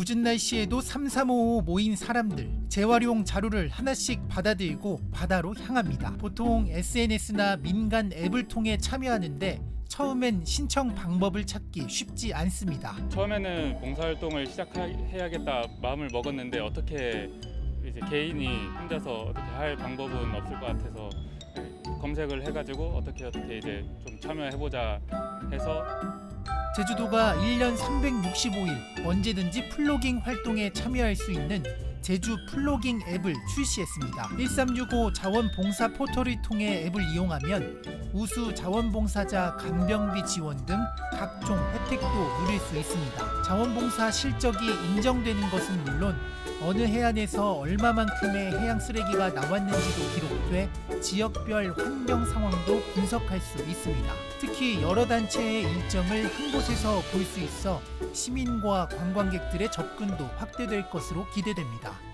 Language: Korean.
굳은 날씨에도 삼삼오오 모인 사람들 재활용 자루를 하나씩 받아들고 바다로 향합니다. 보통 SNS나 민간 앱을 통해 참여하는데 처음엔 신청 방법을 찾기 쉽지 않습니다. 처음에는 봉사활동을 시작해야겠다 마음을 먹었는데 어떻게 이제 개인이 혼자서 어떻게 할 방법은 없을 것 같아서 네, 검색을 해가지고 어떻게 어떻게 이제 좀 참여해보자 해서 제주도가 1년 365일 언제든지 플로깅 활동에 참여할 수 있는 제주 플로깅 앱을 출시했습니다. 1365 자원봉사 포털을 통해 앱을 이용하면 우수 자원봉사자 간병비 지원 등 각종 혜택도 누릴 수 있습니다. 자원봉사 실적이 인정되는 것은 물론 어느 해안에서 얼마만큼의 해양 쓰레기가 나왔는지도 기록돼 지역별 환경 상황도 분석할 수 있습니다. 특히 여러 단체의 일정을 한 곳에서 볼 수 있어 시민과 관광객들의 접근도 확대될 것으로 기대됩니다.